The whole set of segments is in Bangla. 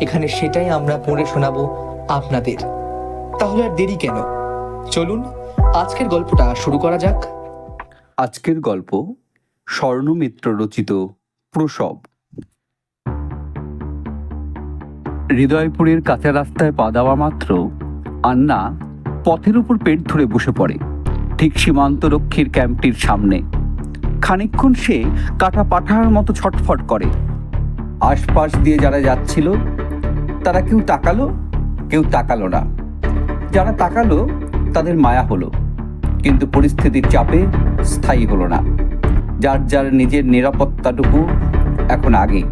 এখানে সেটাই আমরা পড়ে শোনাবো আপনাদের। তাহলে আর দেরি কেন? চলুন, আজকের গল্পটা শুরু করা যাক। আজকের গল্প স্বর্ণমিত্র রচিত প্রসব। হৃদয়পুরের কাঁচা রাস্তায় পা দেওয়া মাত্র আন্না পথের উপর পেট ধরে বসে পড়ে, ঠিক সীমান্তরক্ষীর ক্যাম্পটির সামনে। খানিকক্ষণ সে কাটা পাঠার মতো ছটফট করে। আশপাশ দিয়ে যারা যাচ্ছিল তারা কেউ তাকালো কেউ তাকালো না। যারা তাকালো, তাদের মায়া হলো, কিন্তু পরিস্থিতির চাপে স্থায়ী হলো না। যার যার নিজের নিরাপত্তাটুকু এখন আগে।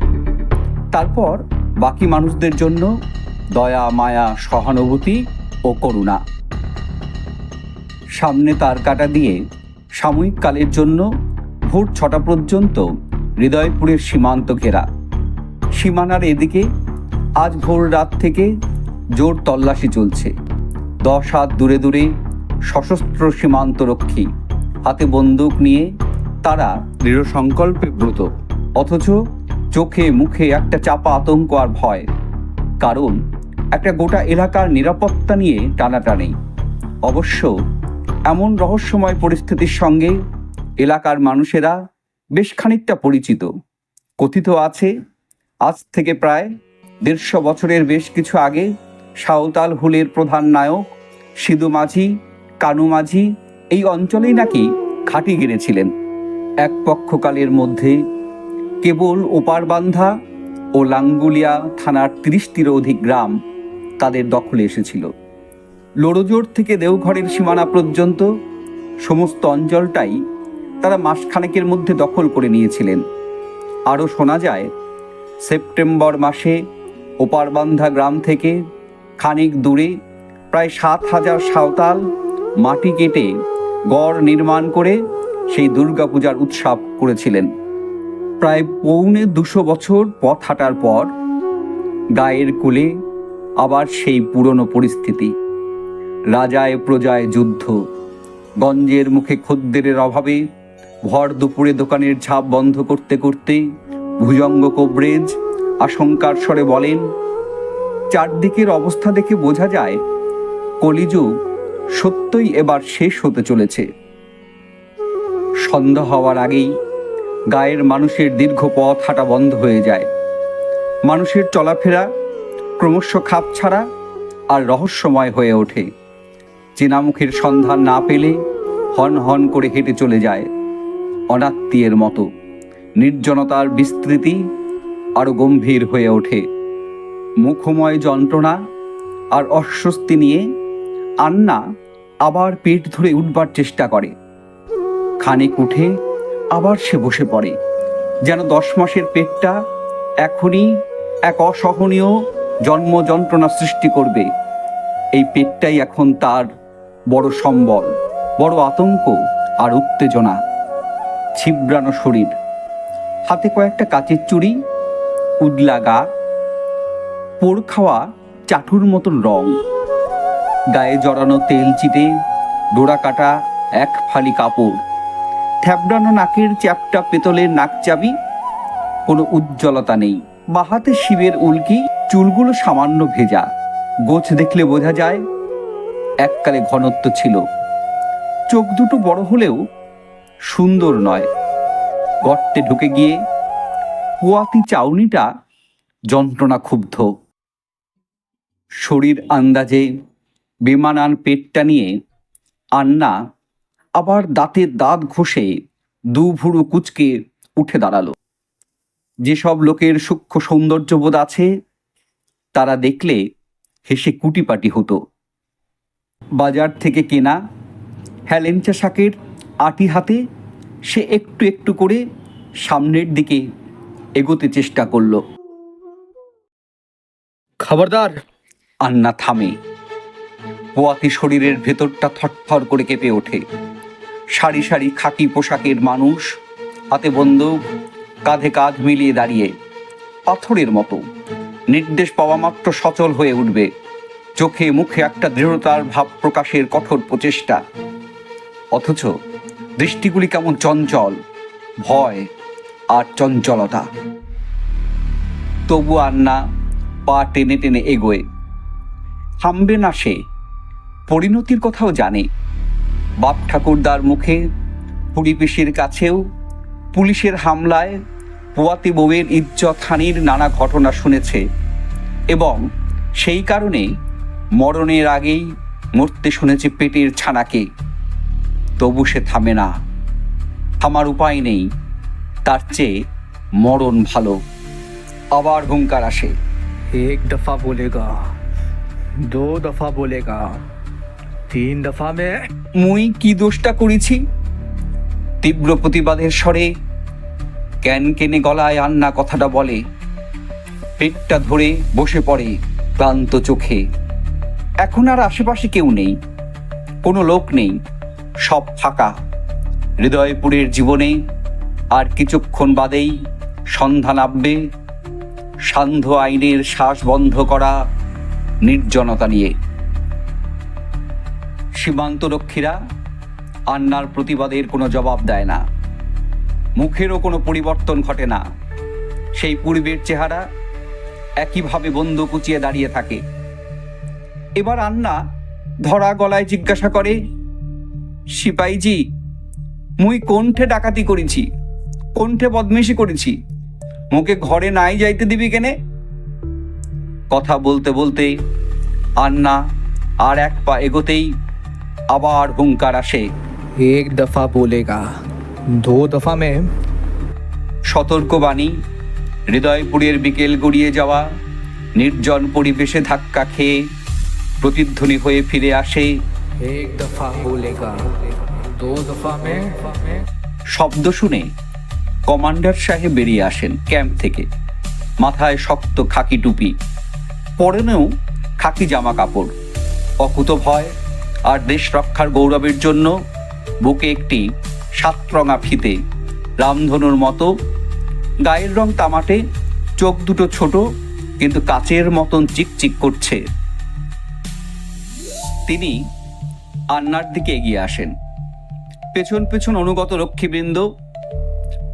তারপর বাকি মানুষদের জন্য দয়া, মায়া, সহানুভূতি ও করুণা। সামনে তার কাটা দিয়ে সাময়িক কালের জন্য ভোর ছটা পর্যন্ত হৃদয়পুরের সীমান্ত ঘেরা। সীমানার এদিকে আজ ভোর রাত থেকে জোর তল্লাশি চলছে। দশ হাত দূরে দূরে সশস্ত্র সীমান্তরক্ষী হাতে বন্দুক নিয়ে তারা দৃঢ় সংকল্পে ব্রত। অথচ চোখে মুখে একটা চাপা আতঙ্ক আর ভয়। কারণ একটা গোটা এলাকার নিরাপত্তা নিয়ে টানাটানি। অবশ্য এমন রহস্যময় পরিস্থিতির সঙ্গে এলাকার মানুষেরা বেশ খানিকটা পরিচিত। কথিত আছে, আজ থেকে প্রায় দেড়শো বছরের বেশ কিছু আগে সাঁওতাল হুলের প্রধান নায়ক সিধু মাঝি, কানু মাঝি এই অঞ্চলেই নাকি ঘাঁটি গেড়েছিলেন। এক পক্ষকালের মধ্যে কেবল ওপারবান্ধা ও লাঙ্গুলিয়া থানার তিরিশটিরও অধিক গ্রাম তাদের দখলে এসেছিল। লোড়জোর থেকে দেওঘরের সীমানা পর্যন্ত সমস্ত অঞ্চলটাই তারা মাসখানেকের মধ্যে দখল করে নিয়েছিলেন। আরও শোনা যায়, সেপ্টেম্বর মাসে ওপারবান্ধা গ্রাম থেকে খানিক দূরে প্রায় সাত হাজার সাঁওতাল মাটি কেটে গড় নির্মাণ করে সেই দুর্গাপূজার উৎসব করেছিলেন। প্রায় পৌনে দুশো বছর পথ হাঁটার পর গায়ের কোলে আবার সেই পুরনো পরিস্থিতি। রাজায় প্রজায় যুদ্ধ, গঞ্জের মুখে খদ্দেরের অভাবে, ভর দুপুরে দোকানের ঝাঁপ বন্ধ করতে করতে ভুজঙ্গ কোবরেজ আশঙ্কার স্বরে বলেন, চারদিকের অবস্থা দেখে বোঝা যায়, কলিযুগ সত্যই এবার শেষ হতে চলেছে। সন্ধ্যা হওয়ার আগেই গায়ের মানুষের দীর্ঘ পথ হাঁটা বন্ধ হয়ে যায়। মানুষের চলাফেরা ক্রমশ খাপ ছাড়া আর রহস্যময় হয়ে ওঠে। চেনামুখের সন্ধান না পেলে হন হন করে হেঁটে চলে যায় অনাত্মীয়ের মতো। নির্জনতার বিস্তৃতি আরও গম্ভীর হয়ে ওঠে। মুখময় যন্ত্রণা আর অস্বস্তি নিয়ে আন্না আবার পেট ধরে উঠবার চেষ্টা করে। খানিক উঠে আবার সে বসে পড়ে, যেন দশ মাসের পেটটা এখনই এক অসহনীয় জন্ম যন্ত্রণা সৃষ্টি করবে। এই পেটটাই এখন তার বড় সম্বল, বড় আতঙ্ক আর উত্তেজনা। ছিবড়ানো শরীর। হাতে কয়েকটা কাচের চুড়ি উদলা গা পোড় খাওয়া চাটুর মতন রং। গায়ে জড়ানো তেল চিটে ডোরা কাটা এক ফালি কাপড়। থ্যাবড়ানো নাকের চ্যাপটা পেতলের নাক চাবি, কোনো উজ্জ্বলতা নেই। বাহাতে শিবের উল্কি, চুলগুলো সামান্য ভেজা। গোছ দেখলে বোঝা যায়, এককালে ঘনত্ব ছিল। চোখ দুটো বড় হলেও সুন্দর নয়। গর্তে ঢুকে গিয়ে পোয়াতি চাউনিটা? যন্ত্রণা ক্ষুব্ধ। শরীর আন্দাজে বেমানান পেটটা নিয়ে আন্না আবার দাঁতের দাঁত ঘষে দু ভুরু কুচকে উঠে দাঁড়াল। যেসব লোকের সূক্ষ্ম সৌন্দর্যবোধ আছে, তারা দেখলে হেসে কুটিপাটি হতো। বাজার থেকে কেনা হ্যালেঞ্চা শাকের আটি হাতে সে একটু একটু করে সামনের দিকে এগোতে চেষ্টা করল। খবরদার। আন্না থামে। পোয়াতি শরীরের ভেতরটা থরথর করে কেঁপে ওঠে। সারি সারি খাকি পোশাকের মানুষ হাতে বন্দুক কাঁধে কাঁধ মিলিয়ে দাঁড়িয়ে পাথরের মতো। নির্দেশ পাওয়া মাত্র সচল হয়ে উঠবে। চোখে মুখে একটা দৃঢ়তার ভাব প্রকাশের কঠোর প্রচেষ্টা। অথচ দৃষ্টিগুলি কেমন চঞ্চল ভয় আর চঞ্চলতা। তবু আন্না পা টেনে টেনে এগোয়। থামবে না সে, পরিণতির কথাও জানে। বাপ ঠাকুরদার মুখে পুরীপিসির কাছেও, পুলিশের হামলায়, পোয়াতি বউয়ের ইজ্জত হানির নানা ঘটনা শুনেছে। এবং সেই কারণে মরণের আগেই মরতে শুনেছে পেটের ছানাকে। তবু সে থামে না। থামার উপায় নেই। তার চেয়ে মরণ ভালো। আবার হুঙ্কার আসে। এক দফা বলেগা দু দফা বলেগা তিন দফা মে মুই কি দোষটা করেছি? তীব্র প্রতিবাদের স্বরে ক্যান কেনে গলায় আন্না কথাটা বলে। পেটটা ধরে বসে পড়ে ক্লান্ত চোখে। এখন আর আশেপাশে কেউ নেই কোনো লোক নেই সব ফাঁকা। হৃদয়পুরের জীবনে আর কিছুক্ষণ বাদেই সন্ধ্যা নামবে। সান্ধ্য আইনের শ্বাস বন্ধ করা নির্জনতা নিয়ে। সীমান্তরক্ষীরা আন্নার প্রতিবাদের কোনো জবাব দেয় না। মুখেরও কোনো পরিবর্তন ঘটে না। সেই পূর্বের চেহারা একইভাবে বন্ধ কুচিয়ে দাঁড়িয়ে থাকে। এবার আন্না ধরা গলায় জিজ্ঞাসা করে, সিপাইজি, মুই কোনঠে ডাকাতি করেছি? কণ্ঠে বদমেশি করেছি। মুখে ঘরে নাই যাইতে দিবি কেনে? কথা বলতে বলতে আন্না আর এক পা এগোতেই আবার হুঙ্কার আসে। এক দফা বলেগা দো দফা মে। সতর্কবাণী হৃদয়পুরের বিকেল গড়িয়ে যাওয়া নির্জন পরিবেশে ধাক্কা খেয়ে প্রতিধ্বনি হয়ে ফিরে আসে। এক দফা বলেগা দো দফা মে। শব্দ শুনে কমান্ডার সাহেব বেরিয়ে আসেন ক্যাম্প থেকে। মাথায় শক্ত খাকি টুপি, পরনেও খাকি জামা কাপড়। অকুত ভয় আর দেশ রক্ষার গৌরবের জন্য বুকে একটি সাতরঙা ফিতে রামধনুর মতো গায়ের রং তামাটে, চোখ দুটো ছোট কিন্তু কাচের মতন চিকচিক করছে। তিনি আন্নার দিকে এগিয়ে আসেন। পেছন পেছন অনুগত রক্ষীবৃন্দ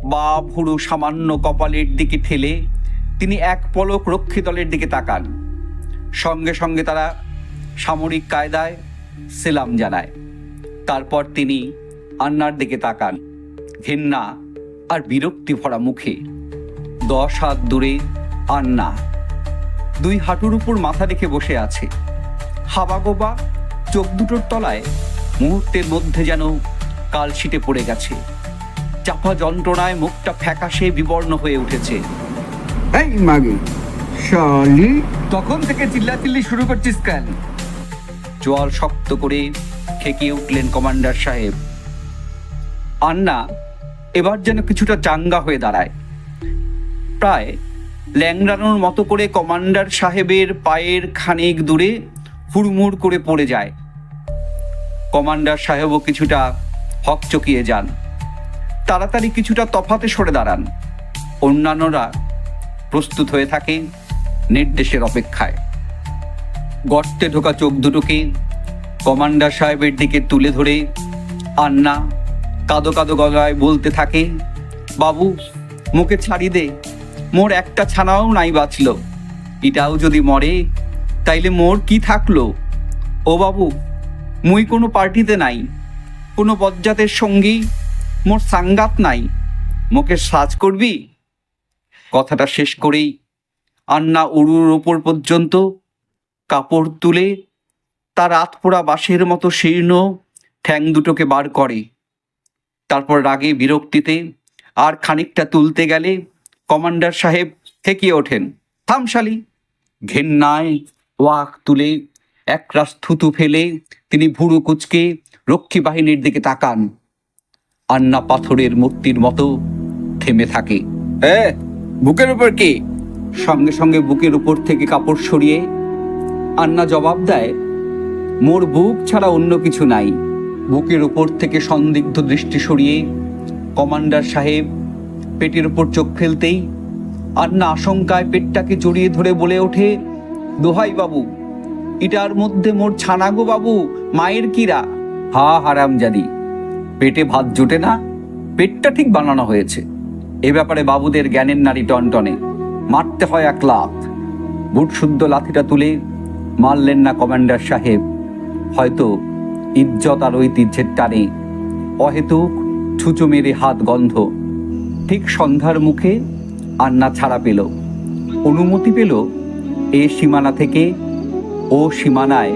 বা ভুরু সামান্য কপালের দিকে ঠেলে তিনি এক পলক রক্ষী দলের দিকে তাকান। সঙ্গে সঙ্গে তারা সামরিক কায়দায় সেলাম জানায়। তারপর তিনি আন্নার দিকে তাকান ঘেন্না আর বিরক্তি ভরা মুখে। দশ হাত দূরে আন্না দুই হাঁটুর উপর মাথা রেখে বসে আছে। হাবাগোবা চোখ দুটোর তলায় মুহূর্তের মধ্যে যেন কালশিটে পড়ে গেছে। চাপা যন্ত্রণায় মুখটা ফ্যাকাশে বিবর্ণ হয়ে উঠেছে। এই মাগে শালি। তখন থেকে চিল্লাচিল্লি শুরু করছিস কেন? জোয়াল শক্ত করে খেকিয়ে উঠলেন কমান্ডার সাহেব। আন্না এবার যেন কিছুটা চাঙ্গা হয়ে দাঁড়ায়। প্রায় ল্যাংড়ানোর মতো করে কমান্ডার সাহেবের পায়ের খানিক দূরে হুড়মুড় করে পড়ে যায়। কমান্ডার সাহেবও কিছুটা হকচকিয়ে যান। তাড়াতাড়ি কিছুটা তফাতে সরে দাঁড়ান। অন্যান্যরা প্রস্তুত হয়ে থাকে নির্দেশের অপেক্ষায়। গর্তে ঢোকা চোখ দুটোকে কমান্ডার সাহেবের দিকে তুলে ধরে আন্না কাদো কাদো গলায় বলতে থাকে, বাবু, মুখে ছাড়ি দে। মোর একটা ছানাও নাই বাঁচল। এটাও যদি মরে, তাইলে মোর কি থাকল? ও বাবু, মুই কোনো পার্টিতে নাই। কোনো বজ্জাতের সঙ্গী মোর সাঙ্গাত নাই। মোকে সাজ করবি? কথাটা শেষ করেই আন্না উড়ুর ওপর পর্যন্ত কাপড় তুলে তার আতপোড়া বাঁশের মতো শীর্ণ ঠ্যাং দুটোকে বার করে। তারপর রাগে বিরক্তিতে আর খানিকটা তুলতে গেলে কমান্ডার সাহেব থেকিয়ে ওঠেন থামশালি ঘেন্নায় ওয়াক তুলে একরাশ থুতু ফেলে তিনি ভুরু কুচকে রক্ষী বাহিনীর দিকে তাকান। আন্না পাথরের মূর্তির মতো থেমে থাকে। হ্যাঁ বুকের উপর কি? সঙ্গে সঙ্গে বুকের উপর থেকে কাপড় সরিয়ে আন্না জবাব দেয় মোর বুক ছাড়া অন্য কিছু নাই। বুকের উপর থেকে সন্দিগ্ধ দৃষ্টি সরিয়ে কমান্ডার সাহেব পেটের ওপর চোখ ফেলতেই আন্না আশঙ্কায় পেটটাকে জড়িয়ে ধরে বলে ওঠে দোহাই বাবু ইটার মধ্যে মোর ছানাগো বাবু মায়ের কিরা? হা হারামজাদি পেটে ভাত জোটে না? পেটটা ঠিক বানানো হয়েছে। এ ব্যাপারে বাবুদের জ্ঞানের নারী টনটনে। মারতে হয় এক লাথ বুট শুদ্ধ লাথিটা তুলে মারলেন না কমান্ডার সাহেব। হয়তো ইজ্জত আর ঐতিহ্যের টানে। অহেতুক ছুঁচো মেরে হাত গন্ধ। ঠিক সন্ধ্যার মুখে আন্না ছাড়া পেল। অনুমতি পেল এ সীমানা থেকে ও সীমানায়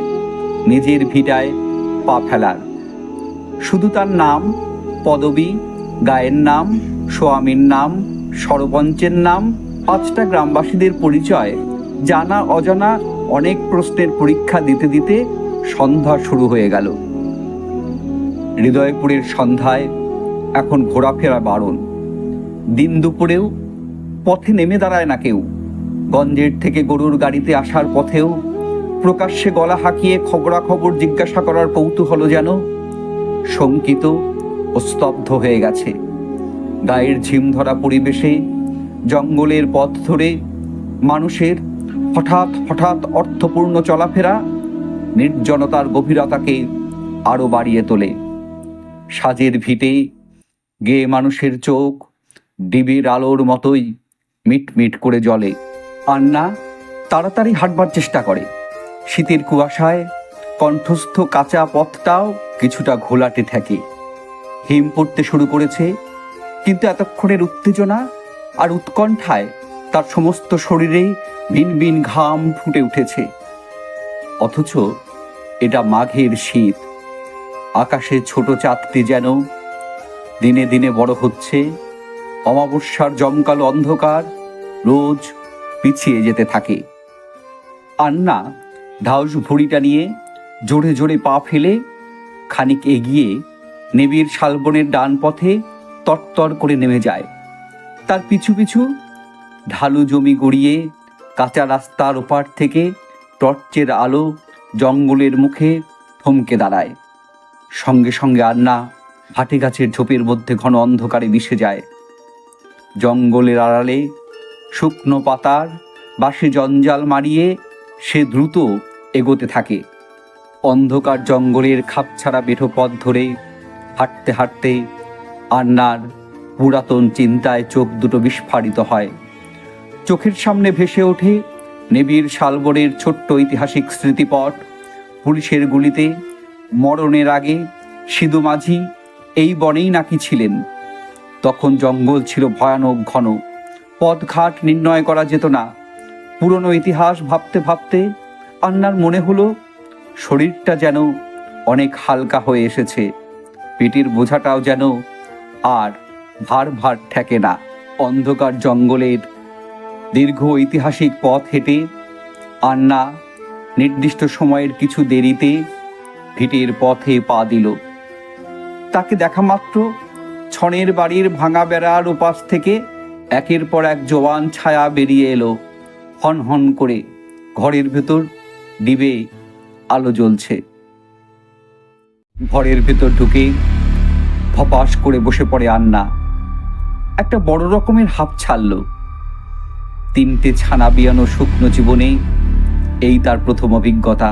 নিজের ভিটায় পা ফেলার। শুধু তার নাম, পদবী, গায়ের নাম, স্বামীর নাম সরপঞ্চের নাম, পাঁচটা গ্রামবাসীদের পরিচয়, জানা অজানা অনেক প্রশ্নের পরীক্ষা দিতে দিতে সন্ধ্যা শুরু হয়ে গেল। হৃদয়পুরের সন্ধ্যায় এখন ঘোরাফেরা বারণ। দিন দুপুরেও পথে নেমে দাঁড়ায় না কেউ। গঞ্জের থেকে গরুর গাড়িতে আসার পথেও প্রকাশ্যে গলা হাঁকিয়ে খবরাখবর জিজ্ঞাসা করার কৌতূহল যেন শঙ্কিত ও স্তব্ধ হয়ে গেছে। গায়ের ঝিম ধরা পরিবেশে, জঙ্গলের পথ ধরে মানুষের হঠাৎ হঠাৎ অর্থপূর্ণ চলাফেরা নির্জনতার গভীরতাকে আরও বাড়িয়ে তোলে। সাজের ভিটে গেয়ে মানুষের চোখ ডিবির আলোর মতোই মিটমিট করে জ্বলে। আন্না তাড়াতাড়ি হাঁটবার চেষ্টা করে। শীতের কুয়াশায় কণ্ঠস্থ কাঁচা পথটাও কিছুটা ঘোলাটে থাকে হিম পড়তে শুরু করেছে, কিন্তু এতক্ষণের উত্তেজনা আর উৎকণ্ঠায় তার সমস্ত শরীরে ভিন ঘাম ফুটে উঠেছে। অথচ এটা মাঘের শীত। আকাশে ছোট চাঁদটি যেন দিনে দিনে বড় হচ্ছে। অমাবস্যার জমকালো অন্ধকার রোজ পিছিয়ে যেতে থাকে। আন্না ধাউস ভুড়িটা নিয়ে জোরে জোরে পা ফেলে খানিক এগিয়ে নেবির শালবনের ডান পথে তরতর করে নেমে যায়। তার পিছু পিছু ঢালু জমি গড়িয়ে কাঁচা রাস্তার ওপার থেকে টর্চের আলো জঙ্গলের মুখে থমকে দাঁড়ায়। সঙ্গে সঙ্গে আন্না হাটে গাছের ঝোপের মধ্যে ঘন অন্ধকারে মিশে যায়। জঙ্গলের আড়ালে শুকনো পাতার বাসে জঞ্জাল মারিয়ে সে দ্রুত এগোতে থাকে। অন্ধকার জঙ্গলের খাপছাড়া বেঠো পথ ধরে হাঁটতে হাঁটতে আন্নার পুরাতন চিন্তায় চোখ দুটো বিস্ফারিত হয়। চোখের সামনে ভেসে ওঠে নেবির শালবরের ছোট্ট ঐতিহাসিক স্মৃতিপট। পুলিশের গুলিতে মরণের আগে সিধু মাঝি এই বনেই নাকি ছিলেন। তখন জঙ্গল ছিল ভয়ানক ঘন। পথঘাট নির্ণয় করা যেত না। পুরনো ইতিহাস ভাবতে ভাবতে আন্নার মনে হলো শরীরটা যেন অনেক হালকা হয়ে এসেছে। পেটের বোঝাটাও যেন আর ভার ভার ঠেকে না। অন্ধকার জঙ্গলের দীর্ঘ ঐতিহাসিক পথ হেঁটে আন্না নির্দিষ্ট সময়ের কিছু দেরিতে ভিটের পথে পা দিল। তাকে দেখা মাত্র ছনের বাড়ির ভাঙা বেড়ার উপাস থেকে একের পর এক জওয়ান ছায়া বেরিয়ে এলো। হন হন করে ঘরের ভেতর ডিবে আলো জ্বলছে। ঘরের ভেতর ঢুকে ধপাস করে বসে পড়ে আন্না। একটা বড় রকমের হাঁপ ছাড়ল। তিনটে ছানা বিয়ানো শুকনো জীবনে এই তার প্রথম অভিজ্ঞতা।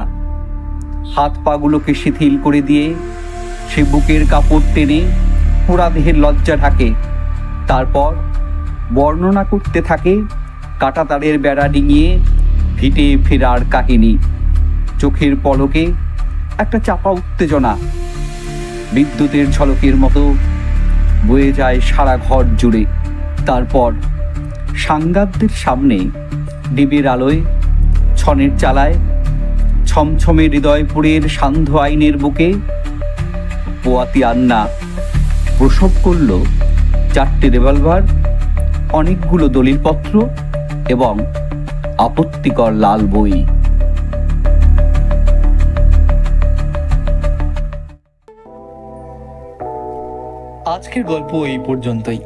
হাত পাগুলোকে শিথিল করে দিয়ে সে বুকের কাপড় টেনে পোড়া দেহের লজ্জা ঢাকে। তারপর বর্ণনা করতে থাকে কাটাতারের বেড়া ডিঙিয়ে ভিটে ফেরার কাহিনী। চোখের পলকে একটা চাপা উত্তেজনা। বিদ্যুতের ঝলকের মতো বয়ে যায় সারা ঘর জুড়ে। তারপর সাংগাতদের সামনে ডিবের আলোয়, ছনের চালায়, ছমছমে হৃদয়পুরের সান্ধ্য আইনের বুকে পোয়াতি আন্না প্রসব করল চারটে রেভলভার, অনেকগুলো দলিলপত্র এবং আপত্তিকর লাল বই। আজকের গল্প এই পর্যন্তই।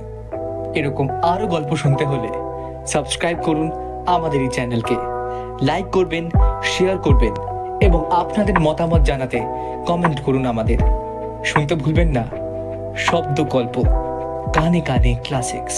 এরকম আরও গল্প শুনতে হলে সাবস্ক্রাইব করুন আমাদের এই চ্যানেলকে লাইক করবেন শেয়ার করবেন এবং আপনাদের মতামত জানাতে কমেন্ট করুন আমাদের। শুনতে ভুলবেন না। শব্দ গল্প, কানে কানে ক্লাসিক্স